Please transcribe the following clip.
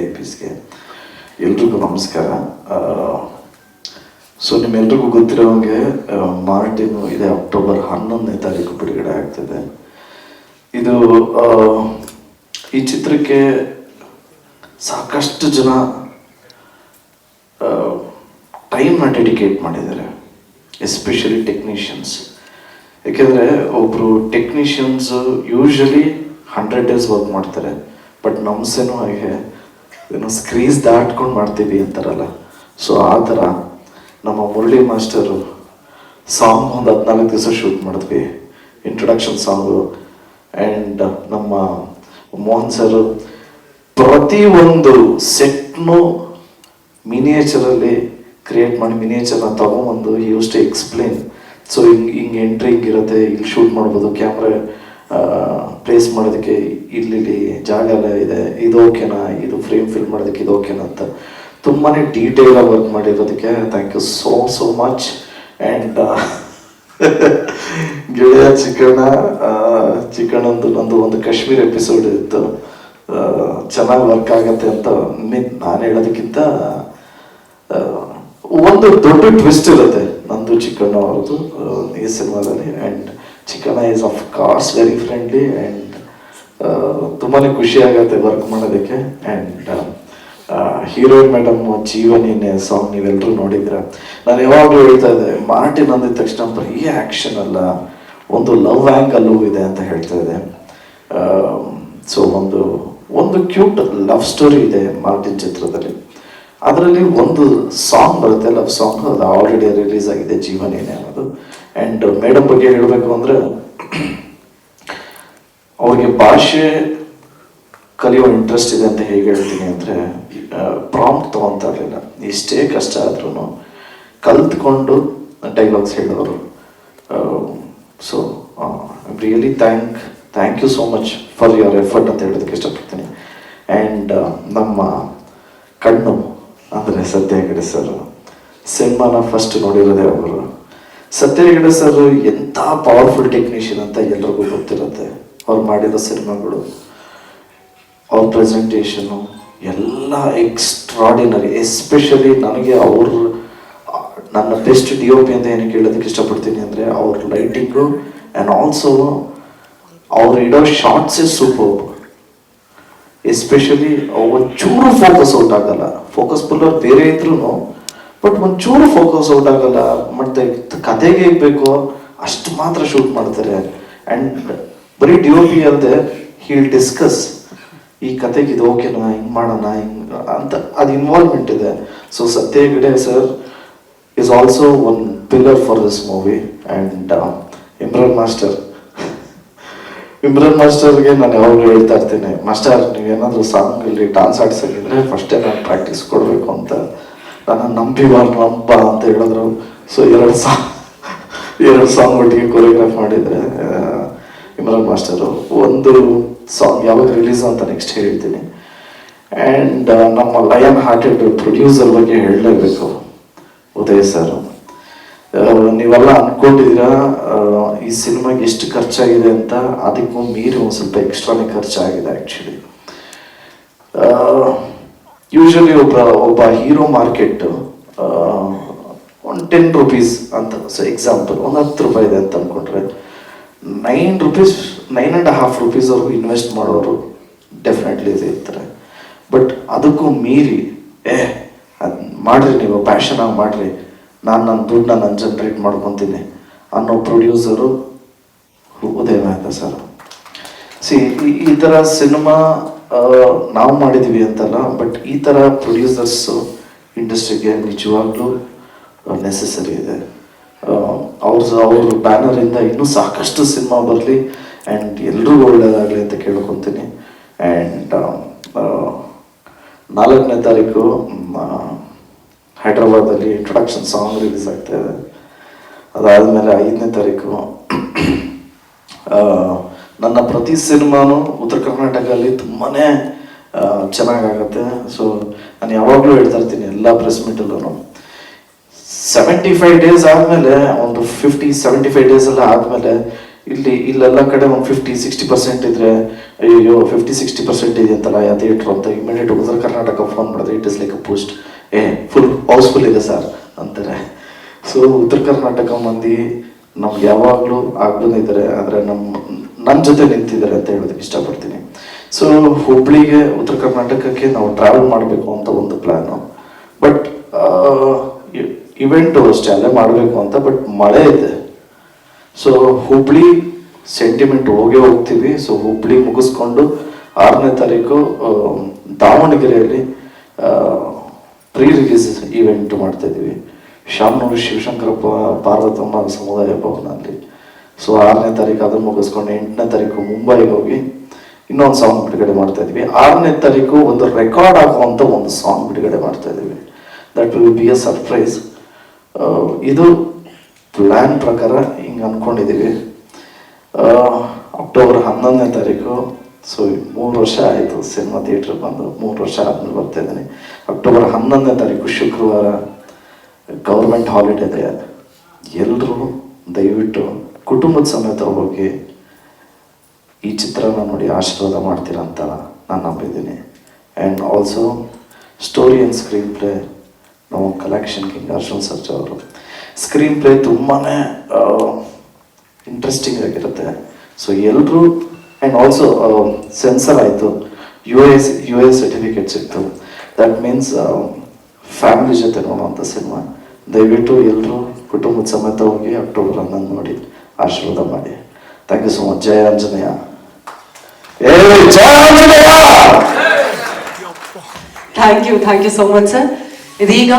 I ಪಿಸ್ಗೆ ಎಲ್ರಿಗೂ ನಮಸ್ಕಾರ. So ನಿಮ್ಮೆಲ್ರಿಗೂ ಗೊತ್ತಿರೋ ಹಾಗೆ ಮಾರ್ಟಿನ್ ಇದೆ, ಅಕ್ಟೋಬರ್ ಹನ್ನೊಂದನೇ ತಾರೀಕು ಬಿಡುಗಡೆ ಆಗ್ತದೆ. ಇದು ಈ ಚಿತ್ರಕ್ಕೆ ಸಾಕಷ್ಟು ಜನ ಟೈಮ್ನ ಡೆಡಿಕೇಟ್ ಮಾಡಿದ್ದಾರೆ ಎಸ್ಪೆಷಲಿ ಟೆಕ್ನಿಷಿಯನ್ಸ್ ಯಾಕೆಂದರೆ ಒಬ್ಬರು technicians usually hundred days work ಮಾಡ್ತಾರೆ. ಬಟ್ ನಮ್ಸೇನು ಹಾಗೆ ಏನೋ ಸ್ಕ್ರೀಸ್ ದಾಟ್ಕೊಂಡು ಮಾಡ್ತೀವಿ ಅಂತಾರಲ್ಲ. ಸೊ ಆ ಥರ ನಮ್ಮ ಮುರಳಿ ಮಾಸ್ಟರು ಸಾಂಗ್ ಒಂದು ಹದಿನಾಲ್ಕು ದಿವಸ ಶೂಟ್ ಮಾಡಿದ್ವಿ. ಇಂಟ್ರೊಡಕ್ಷನ್ ಸಾಂಗು ಆ್ಯಂಡ್ ನಮ್ಮ ಮೋಹನ್ ಸರ್ ಒಂದು ಸೆಟ್ನು ಮಿನಿಯೇಚರಲ್ಲಿ ಕ್ರಿಯೇಟ್ ಮಾಡಿ ಮಿನಿಯೇಚರ್ನ ತಗೊಂಬಂದು ಯೂಸ್ ಟು ಎಕ್ಸ್ಪ್ಲೇನ್ ಸೊ ಹಿಂಗೆ ಹಿಂಗೆ ಎಂಟ್ರಿ ಹಿಂಗಿರುತ್ತೆ ಇಲ್ಲಿ ಶೂಟ್ ಮಾಡ್ಬೋದು ಕ್ಯಾಮ್ರಾ ಪ್ಲೇಸ್ ಮಾಡೋದಕ್ಕೆ ಇಲ್ಲಿ ಜಾಗ ಎಲ್ಲ ಇದೆ. ಇದು ಓಕೆನಾ ಇದು ಫ್ರೇಮ್ ಫಿಲ್ ಮಾಡೋದಕ್ಕೆ ಇದು ಓಕೆನಾ ಅಂತ. ತುಂಬಾ ಡೀಟೇಲ್ ಆಗಿ work ಮಾಡಿರೋದಕ್ಕೆ thank you so so much and ಗೆಳೆಯ ಚಿಕ್ಕಣ್ಣ ಚಿಕ್ಕಣ್ಣಂದು ನಂದು ಒಂದು ಕಾಶ್ಮೀರ್ ಎಪಿಸೋಡ್ ಇತ್ತು. ಚೆನ್ನಾಗಿ ವರ್ಕ್ ಆಗತ್ತೆ ಅಂತ ಮೀನ್ ನಾನು ಹೇಳೋದಕ್ಕಿಂತ ಒಂದು ದೊಡ್ಡ ಟ್ವಿಸ್ಟ್ ಇರುತ್ತೆ ನಂದು ಚಿಕ್ಕಣ್ಣ ಅವ್ರದ್ದು ಈ ಸಿನಿಮಾದಲ್ಲಿ. And Chikkanna is of course very friendly and ತುಂಬಾ ಖುಷಿ ಆಗತ್ತೆ ವರ್ಕ್ ಮಾಡೋದಕ್ಕೆ. ಆ್ಯಂಡ್ ಹೀರೋಯಿನ್ ಮೇಡಮ್ ಜೀವನಿನೇ ಸಾಂಗ್ ನೀವೆಲ್ಲರೂ ನೋಡಿದ್ರ ನಾನು ಯಾವಾಗಲೂ ಹೇಳ್ತಾ ಇದ್ದೆ, ಮಾರ್ಟಿನ್ ಅಂದಿದ ತಕ್ಷಣ ಬರೀ ಆ್ಯಕ್ಷನ್ ಅಲ್ಲ, ಒಂದು ಲವ್ ಆ್ಯಂಗಲ್ಲೂ ಇದೆ ಅಂತ ಹೇಳ್ತಾ ಇದ್ದೆ. ಸೊ ಒಂದು ಒಂದು ಕ್ಯೂಟ್ ಲವ್ ಸ್ಟೋರಿ ಇದೆ ಮಾರ್ಟಿನ್ ಚಿತ್ರದಲ್ಲಿ. ಅದರಲ್ಲಿ ಒಂದು ಸಾಂಗ್ ಬರುತ್ತೆ ಲವ್ ಸಾಂಗ್ ಅದು ಆಲ್ರೆಡಿ ರಿಲೀಸ್ ಆಗಿದೆ ಜೀವನೇನೆ ಅನ್ನೋದು. ಆ್ಯಂಡ್ ಮೇಡಮ್ ಬಗ್ಗೆ ಹೇಳಬೇಕು ಅಂದರೆ, ಅವ್ರಿಗೆ ಭಾಷೆ ಕಲಿಯೋ ಇಂಟ್ರೆಸ್ಟ್ ಇದೆ ಅಂತ ಹೇಗೆ ಹೇಳ್ತೀನಿ ಅಂದರೆ ಪ್ರಾಂಪ್ಟ್ ತೊಗೊತಾ ಇರಲಿಲ್ಲ ಎಷ್ಟೇ ಕಷ್ಟ ಆದ್ರೂ ಕಲ್ತ್ಕೊಂಡು ಡೈಲಾಗ್ಸ್ ಹೇಳೋರು. So really thank thank you so much for your effort ಅಂತ ಹೇಳೋದಕ್ಕೆ ಇಷ್ಟಪಡ್ತೀನಿ. ಆ್ಯಂಡ್ ನಮ್ಮ ಕಣ್ಣು, ಅಂದರೆ ಸತ್ಯ ಹೆಗಡೆ ಸರ್, ಸಿನಿಮಾನ ಫಸ್ಟ್ ನೋಡಿರೋದೇ ಅವರು. ಸತ್ಯ ಹೆಗಡೆ ಸರ್ ಎಂಥ ಪವರ್ಫುಲ್ ಟೆಕ್ನಿಷಿಯನ್ ಅಂತ ಎಲ್ರಿಗೂ ಗೊತ್ತಿರುತ್ತೆ. ಅವ್ರು ಮಾಡಿರೋ ಸಿನಿಮಾಗಳು, ಅವ್ರ ಪ್ರೆಸೆಂಟೇಷನು ಎಲ್ಲ ಎಕ್ಸ್ಟ್ರಾಡಿನರಿ ಎಸ್ಪೆಷಲಿ ನನಗೆ ಅವ್ರ, ನನ್ನ ಬೆಸ್ಟ್ ಡಿ ಒ ಪಿ ಅಂತ ಏನಕ್ಕೆ ಹೇಳೋದಕ್ಕೆ ಇಷ್ಟಪಡ್ತೀನಿ ಅಂದರೆ, ಅವ್ರ ಲೈಟಿಂಗು ಆ್ಯಂಡ್ ಆಲ್ಸೋ ಅವ್ರು ಇಡೋ ಇಸ್ ಸೂಪರ್ ಎಸ್ಪೆಷಲಿ ಚೂರು ಫೋಕಸ್ ಔಟ್ ಆಗಲ್ಲ. ಫೋಕಸ್ ಪುಲ್ಲರ್ ಬೇರೆ ಇದ್ರೂ ಬಟ್ ಒಂಚೂರು ಫೋಕಸ್ ಔಟ್ ಆಗಲ್ಲ ಮತ್ತೆ ಕತೆಗೆ ಹೇಗೆ ಬೇಕೋ ಅಷ್ಟು ಮಾತ್ರ ಶೂಟ್ ಮಾಡ್ತಾರೆ. ಆ್ಯಂಡ್ ಬರೀ ಡಿ ಒ ಪಿ ಅಲ್ಲದೆ ಹೀಲ್ ಡಿಸ್ಕಸ್ ಈ ಕತೆಗೆ ಇದು ಓಕೆನಾ, ಹಿಂಗೆ ಮಾಡೋಣ, ಹಿಂಗೆ ಅಂತ ಅದು ಇನ್ವಾಲ್ವ್ಮೆಂಟ್ ಇದೆ. So Satya Hegde sir is also one pillar for this movie and Imran master Imran ಮಾಸ್ಟರ್ಗೆ ನಾನು ಯಾವಾಗಲೂ ಹೇಳ್ತಾ ಇರ್ತೀನಿ. ಮಾಸ್ಟರ್ ನೀವೇನಾದರೂ ಸಾಂಗಲ್ಲಿ ಡಾನ್ಸ್ ಆಡ್ಸೋಕ್ಕಿದ್ರೆ ಫಸ್ಟೇ ನಾನು ಪ್ರಾಕ್ಟೀಸ್ ಕೊಡಬೇಕು ಅಂತ. ನಾನು ನಂಬಿ ಬಾರ್ ನಂಬ ಅಂತ ಹೇಳಿದ್ರು. ಸೊ ಎರಡು ಸಾಂಗ್ ಎರಡು ಸಾಂಗ್ ಒಟ್ಟಿಗೆ ಕೊರಿಯೋಗ್ರಾಫ್ ಮಾಡಿದರೆ ಇಮ್ರಾನ್ ಮಾಸ್ಟರು ಒಂದು ಸಾಂಗ್ ಯಾವಾಗ ರಿಲೀಸ್ ಅಂತ ನೆಕ್ಸ್ಟ್ ಹೇಳ್ತೀನಿ ಆ್ಯಂಡ್ ನಮ್ಮ ಲಯನ್ ಹಾರ್ಟೆಡ್ ಪ್ರೊಡ್ಯೂಸರ್ ಬಗ್ಗೆ ಹೇಳಲೇಬೇಕು, ಉದಯ್ ಸರ್ ನೀವೆಲ್ಲ ಅಂದ್ಕೊಂಡಿದ್ದೀರಾ ಈ ಸಿನಿಮಾಗೆ ಎಷ್ಟು ಖರ್ಚಾಗಿದೆ ಅಂತ? ಅದಕ್ಕೂ ಮೀರಿ ಒಂದು ಸ್ವಲ್ಪ ಎಕ್ಸ್ಟ್ರಾನೇ ಖರ್ಚಾಗಿದೆ ಆ್ಯಕ್ಚುಲಿ ಯೂಶಲಿ ಒಬ್ಬ ಒಬ್ಬ hero market one ten rupees ಅಂತ ಸೊ ಎಕ್ಸಾಂಪಲ್ ಒಂದು ಹತ್ತು ರೂಪಾಯಿ ಇದೆ ಅಂತ ಅಂದ್ಕೊಂಡ್ರೆ nine rupees nine and half ರುಪೀಸ್ವರೆಗೂ invest ಮಾಡೋರು ಡೆಫಿನೆಟ್ಲಿ ಇರ್ತಾರೆ ಬಟ್ ಅದಕ್ಕೂ ಮೀರಿ, ಏ, ಅದು ಮಾಡಿರಿ ನೀವು ಪ್ಯಾಷನಾಗಿ ಮಾಡಿರಿ. ನಾನು ನನ್ನ ದುಡ್ಡನ್ನ ನಾನು ಜನ್ರೇಟ್ ಮಾಡ್ಕೊತೀನಿ. ಅನ್ನೋ ಪ್ರೊಡ್ಯೂಸರು ಉದಯ ಮೆಹ್ತಾ ಸರ್. ಸಿ ಈ ಥರ ಸಿನಿಮಾ ನಾವು ಮಾಡಿದ್ದೀವಿ ಅಂತಲ್ಲ ಬಟ್ ಈ ಥರ ಪ್ರೊಡ್ಯೂಸರ್ಸು ಇಂಡಸ್ಟ್ರಿಗೆ ನಿಜವಾಗ್ಲೂ ನೆಸೆಸರಿ ಇದೆ. ಅವ್ರ ಅವ್ರ ಬ್ಯಾನರಿಂದ ಇನ್ನೂ ಸಾಕಷ್ಟು ಸಿನಿಮಾ ಬರಲಿ ಆ್ಯಂಡ್ ಎಲ್ರಿಗೂ ಒಳ್ಳೆಯದಾಗಲಿ ಅಂತ ಕೇಳ್ಕೊತೀನಿ. ಆ್ಯಂಡ್ ನಾಲ್ಕನೇ ತಾರೀಕು ಹೈದ್ರಾಬಾದಲ್ಲಿ ಇಂಟ್ರೊಡಕ್ಷನ್ ಸಾಂಗ್ ರಿಲೀಸ್ ಆಗ್ತಾ ಇದೆ. ಅದಾದಮೇಲೆ ಐದನೇ ತಾರೀಕು ನನ್ನ ಪ್ರತಿ ಸಿನಿಮಾನು ಉತ್ತರ ಕರ್ನಾಟಕದಲ್ಲಿ ತುಂಬಾ ಚೆನ್ನಾಗಾಗತ್ತೆ. ಸೊ ನಾನು ಯಾವಾಗಲೂ ಹೇಳ್ತಾ ಇರ್ತೀನಿ ಎಲ್ಲ ಪ್ರೆಸ್ ಮೀಟಲ್ಲೂ ಸೆವೆಂಟಿ ಫೈವ್ ಡೇಸ್ ಆದಮೇಲೆ, ಒಂದು ಫಿಫ್ಟಿ ಸೆವೆಂಟಿ ಫೈವ್ ಡೇಸ್ ಎಲ್ಲ ಆದಮೇಲೆ, ಇಲ್ಲಿ, ಇಲ್ಲೆಲ್ಲ ಕಡೆ ಒಂದು ಫಿಫ್ಟಿ ಸಿಕ್ಸ್ಟಿ ಪರ್ಸೆಂಟ್ ಇದ್ರೆ ಅಯ್ಯೋ ಫಿಫ್ಟಿ ಸಿಕ್ಸ್ಟಿ ಪರ್ಸೆಂಟ್ ಇದೆ ಅಂತಲ್ಲ ಯಾವ ಥಿಯೇಟ್ರ್ ಅಂತ ಇಮಿಡಿಯೇಟ್ ಉತ್ತರ ಕರ್ನಾಟಕ ಫೋನ್ ಮಾಡಿದ್ರೆ it is like a post uh full housefull ಇದೆ ಸರ್ ಅಂತಾರೆ. ಸೊ ಉತ್ತರ ಕರ್ನಾಟಕ ಮಂದಿ ನಮ್ಗೆ ಯಾವಾಗಲೂ ಆಗ್ಬಂದಿದ್ದಾರೆ ಆದರೆ ನಮ್ಮ ನನ್ನ ಜೊತೆ ನಿಂತಿದ್ದಾರೆ ಅಂತ ಹೇಳೋದಕ್ಕೆ ಇಷ್ಟಪಡ್ತೀನಿ. ಸೊ ಹುಬ್ಳಿಗೆ ಉತ್ತರ ಕರ್ನಾಟಕಕ್ಕೆ ನಾವು ಟ್ರಾವೆಲ್ ಮಾಡಬೇಕು ಅಂತ ಒಂದು ಪ್ಲ್ಯಾನು ಬಟ್ ಇವೆಂಟು ಅಷ್ಟೇ ಅಲ್ಲೇ ಮಾಡಬೇಕು ಅಂತ ಬಟ್ ಮಳೆ ಇದೆ. ಸೊ ಹುಬ್ಳಿ ಸೆಂಟಿಮೆಂಟ್ ಹೋಗೇ ಹೋಗ್ತೀವಿ. ಸೊ ಹುಬ್ಳಿ ಮುಗಿಸ್ಕೊಂಡು ಆರನೇ ತಾರೀಕು ದಾವಣಗೆರೆಯಲ್ಲಿ ಪ್ರೀ ರಿಲೀಸ್ ಈವೆಂಟ್ ಮಾಡ್ತಾ ಇದ್ದೀವಿ ಶಾಮನೂರು ಶಿವಶಂಕರಪ್ಪ ಪಾರ್ವತಮ್ಮ ಸಮುದಾಯ ಭವನಲ್ಲಿ ಸೊ ಆರನೇ ತಾರೀಕು ಅದನ್ನು ಮುಗಿಸ್ಕೊಂಡು ಎಂಟನೇ ತಾರೀಕು ಮುಂಬೈಗೆ ಹೋಗಿ ಇನ್ನೊಂದು ಸಾಂಗ್ ಬಿಡುಗಡೆ ಮಾಡ್ತಾ ಇದೀವಿ ಆರನೇ ತಾರೀಕು ಒಂದು ರೆಕಾರ್ಡ್ ಆಗುವಂಥ ಒಂದು ಸಾಂಗ್ ಬಿಡುಗಡೆ ಮಾಡ್ತಾ ಇದೀವಿ that will be a surprise ಇದು ಪ್ಲ್ಯಾನ್ ಪ್ರಕಾರ ಹಿಂಗೆ ಅಂದ್ಕೊಂಡಿದ್ದೀವಿ ಅಕ್ಟೋಬರ್ ಹನ್ನೊಂದನೇ ತಾರೀಕು ಸೊ ಮೂರು ವರ್ಷ ಆಯಿತು ಸಿನಿಮಾ ಥಿಯೇಟ್ರ್ ಬಂದು. ಮೂರು ವರ್ಷ ಆದಮೇಲೆ ಬರ್ತಾ ಇದ್ದೀನಿ. ಅಕ್ಟೋಬರ್ ಹನ್ನೊಂದನೇ ತಾರೀಕು ಶುಕ್ರವಾರ ಗೌರ್ಮೆಂಟ್ ಹಾಲಿಡೇ ಇದೆ ಎಲ್ಲರೂ ದಯವಿಟ್ಟು ಕುಟುಂಬದ ಸಮೇತ ಹೋಗಿ ಈ ಚಿತ್ರನ ನೋಡಿ ಆಶೀರ್ವಾದ ಮಾಡ್ತೀರಾ ಅಂತ ನಾನು ನಂಬಿದ್ದೀನಿ. And also story and screen play ನಾವು ಕಲೆಕ್ಷನ್ ಕಿಂಗ್ ಅರ್ಜುನ್ ಸರ್ಜ್ ಅವರು. ಸ್ಕ್ರೀನ್ ಪ್ಲೇ ತುಂಬಾ ಇಂಟ್ರೆಸ್ಟಿಂಗ್ ಆಗಿರುತ್ತೆ. ಸೊ ಎಲ್ಲರೂ ಆ್ಯಂಡ್ ಆಲ್ಸೋ ಸೆನ್ಸರ್ ಆಯಿತು. U S U S certificate ಸಿಕ್ತು. ದಟ್ ಮೀನ್ಸ್ ಫ್ಯಾಮಿಲಿ ಜೊತೆ ನೋಡುವಂಥ ಸಿನಿಮಾ ದಯವಿಟ್ಟು ಎಲ್ಲರೂ ಕುಟುಂಬದ ಸಮೇತ ಹೋಗಿ ಅಕ್ಟೋಬರ್ ಹನ್ನೊಂದು ನೋಡಿ. ಆಶೀರ್ವಾದ ಮಾಡಿ thank you so much Jaya Anjaneya ಏ Jaya Anjaneya thank you thank you so much sir ಇದೀಗ